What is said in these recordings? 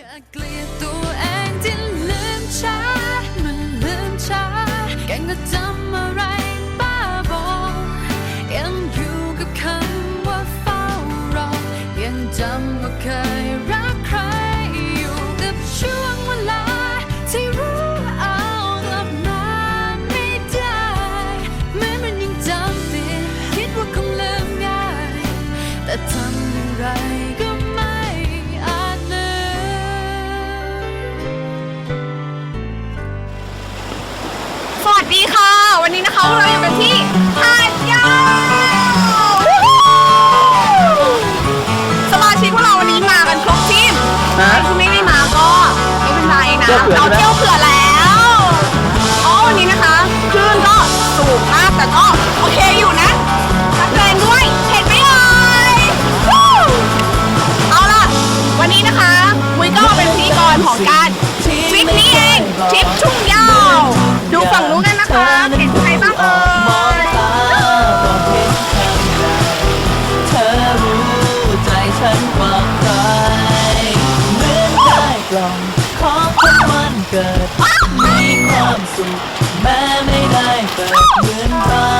แค่เกลียดตัวเองที่ลืมฉัน มใครที่ไม่ได้มาก็ไม่เป็นไรนะเราเที่ยวเผื่อแล้วอ๋อวันนี้นะคะคลื่นก็สูงมากแต่ก็โอเคอยู่นะชัดเจนด้วยเห็นไหมเอ่ยวู้เอาล่ะ วันนี้นะคะมุ้ยก็มาเป็นพิธีกรของการทริปนี้เองทริปทุ่งยาวดูฝั่งนู้นกันนะคะเห็นใครบ้างเอ่ยเธอรู้ใจฉันกว่า เกิดมีความสุขแม้ไม่ได้เปิดเหมือนบ้า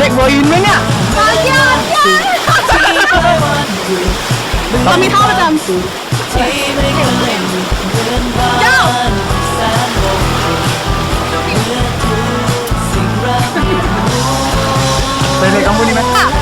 เด็กหัวหินไหมเนี่ยร้องยาวเรามีท่าประจำที่ไม่เคยหยุดเหมือนบ้านแสนอบอุ่นเมื่อทุกสิ่งเริ่มหยุดมุนค่ะก็รู้จักเพื่อนๆกันไปแล้วนะคะ